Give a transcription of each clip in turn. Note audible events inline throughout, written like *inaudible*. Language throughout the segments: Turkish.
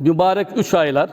mübarek üç aylar,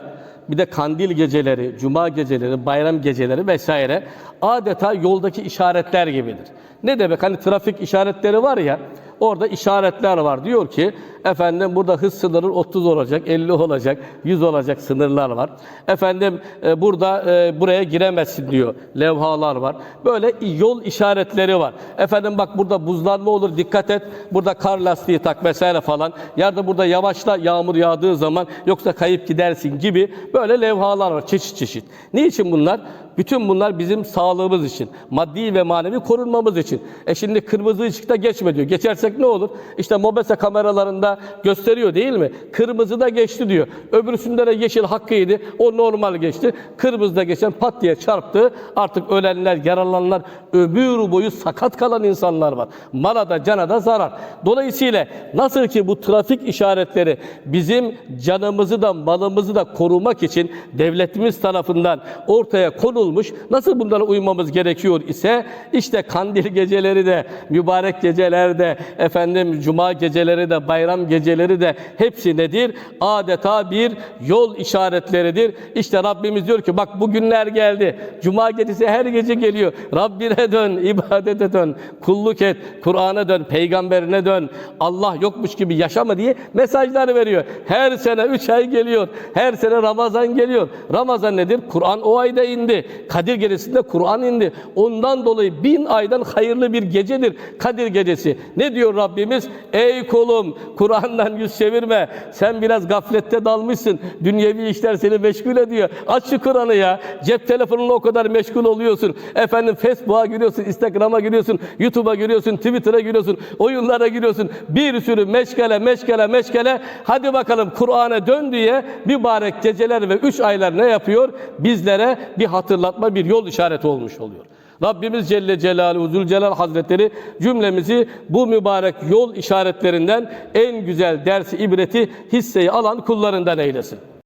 bir de kandil geceleri, cuma geceleri, bayram geceleri vesaire adeta yoldaki işaretler gibidir. Ne demek? Hani trafik işaretleri var ya, orada işaretler var. Diyor ki, efendim burada hız sınırı 30 olacak, 50 olacak, 100 olacak sınırlar var. Efendim e, burada e, buraya giremezsin diyor. Levhalar var. Böyle yol işaretleri var. Efendim bak burada buzlanma olur dikkat et. Burada kar lastiği tak vesaire falan. Ya da burada yavaşla yağmur yağdığı zaman yoksa kayıp gidersin gibi böyle levhalar var çeşit çeşit. Niçin bunlar? Bütün bunlar bizim sağlığımız için, maddi ve manevi korunmamız için. E şimdi kırmızı ışıkta geçme diyor. Geçersek ne olur? İşte mobese kameralarında gösteriyor değil mi? Kırmızıda geçti diyor. Öbürsünde de yeşil hakkıydı. O normal geçti. Kırmızıda geçen pat diye çarptı. Artık ölenler, yaralananlar, ömür boyu sakat kalan insanlar var. Mala da cana da zarar. Dolayısıyla nasıl ki bu trafik işaretleri bizim canımızı da malımızı da korumak için devletimiz tarafından ortaya konulmuş. Nasıl bunlara uymamız gerekiyor ise işte kandil geceleri de, mübarek gecelerde, efendim cuma geceleri de, bayram geceleri de hepsi nedir? Adeta bir yol işaretleridir. İşte Rabbimiz diyor ki bak bugünler geldi. Cuma gecesi her gece geliyor. Rabbine dön, *laughs* ibadete dön, kulluk et, Kur'an'a dön, peygamberine dön. Allah yokmuş gibi yaşama diye mesajlar veriyor. Her sene üç ay geliyor. Her sene Ramazan geliyor. Ramazan nedir? Kur'an o ayda indi. Kadir gecesinde Kur'an indi. Ondan dolayı bin aydan hayırlı bir gecedir Kadir gecesi. Ne diyor Rabbimiz? Ey kulum Kur'an'dan yüz çevirme. Sen biraz gaflette dalmışsın. Dünyevi işler seni meşgul ediyor. Aç şu Kur'an'ı ya. Cep telefonuna o kadar meşgul oluyorsun. Efendim Facebook'a giriyorsun, Instagram'a giriyorsun, YouTube'a giriyorsun, Twitter'a giriyorsun, oyunlara giriyorsun. Bir sürü meşgale, meşgale, meşgale. Hadi bakalım Kur'an'a dön diye mübarek geceler ve üç aylar ne yapıyor? Bizlere bir hatırlatma, bir yol işareti olmuş oluyor. Rabbimiz Celle Celaluhu Zülcelal Hazretleri cümlemizi bu mübarek yol işaretlerinden en güzel dersi, ibreti, hisseyi alan kullarından eylesin.